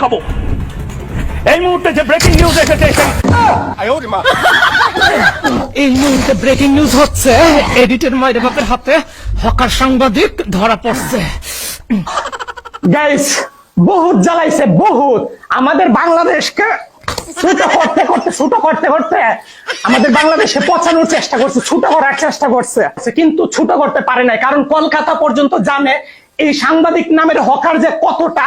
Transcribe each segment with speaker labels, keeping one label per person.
Speaker 1: খাব। এই মুহূর্তে যে ব্রেকিং নিউজ এসেছে
Speaker 2: এই মুহূর্তে ব্রেকিং নিউজ হচ্ছে এডিটের মায়ের বাপের হাতে হকার সাংবাদিক ধরা পড়ছে।
Speaker 3: গাইস বহুত জ্বালাইছে বহুত। আমাদের বাংলাদেশকে ছোট করতে করতে ছোট করতে করতে আমাদের বাংলাদেশে পচানোর চেষ্টা করছে ছোট করার চেষ্টা করছে। কিন্তু ছোট করতে পারে নাই কারণ কলকাতা পর্যন্ত জানে এই সাংবাদিক নামের হকার যে কতটা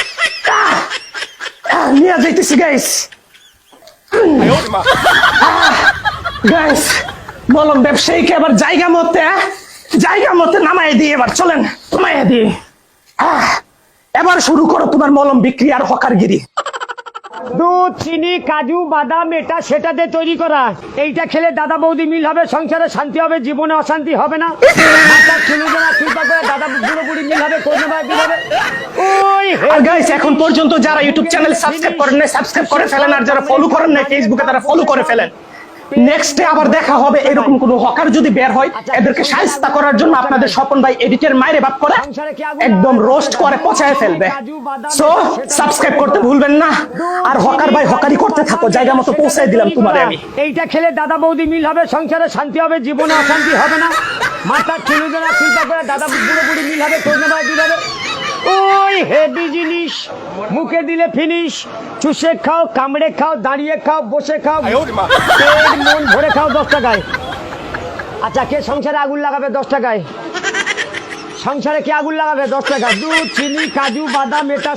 Speaker 3: নিয়ে যাইতেছি গাইস গাইস বললাম ব্যবসায়ীকে এবার জায়গা মতে জায়গা মতে নামাই দিয়ে এবার চলেন নামাইয়া দিয়ে। এবার শুরু করো তোমার মলম বিক্রি আর হকারগিরি।
Speaker 4: দুধ, চিনি, কাজু, বাদাম, এটা সেটাতে তৈরি করা। এইটা খেলে দাদা বৌদি মিল হবে, সংসারে শান্তি হবে, জীবনে অশান্তি হবে না। দাদা বুড়ো বুড়ি মিল হবে কোনো মিল হবে।
Speaker 3: আর গাইস এখন পর্যন্ত যারা ইউটিউব চ্যানেল সাবস্ক্রাইব করেন সাবস্ক্রাইব করে ফেলেন, আর যারা ফলো করেন ফেসবুকে তারা ফলো করে ফেলেন। নেক্সটে আবার দেখা হবে এরকম কোন হকার যদি বের হয়, এদেরকে করার জন্য আপনাদের স্বপন ভাই এডিটের মায়ের বাপ করে, একদম রোস্ট করে, পচায় ফেলবে। সো সাবস্ক্রাইব করতে ভুলবেন না। আর হকার ভাই হকারি করতে থাকো, জায়গা মতো দিলাম তোমারে আমি।
Speaker 4: এইটা খেলে দাদা বৌদি মিল হবে, সংসারে শান্তি হবে, জীবনে অশান্তি হবে না। মাথা চুলু চিন্তা করে দাদা বুড়ো বুড়ি মিল হবে হবে। হেভি জিনিস মুখে দিলে ফিনিশ চুষে খাও কামড়ে খাও দাঁড়িয়ে খাও বসে খাও। মন ভরে খাও দশ টাকায়। আচ্ছা কে সংসারে আগুন লাগাবে দশ টাকায়? সংসারে কে আগুন লাগাবে দশ টাকা দুধ চিনি কাজু বাদাম এটা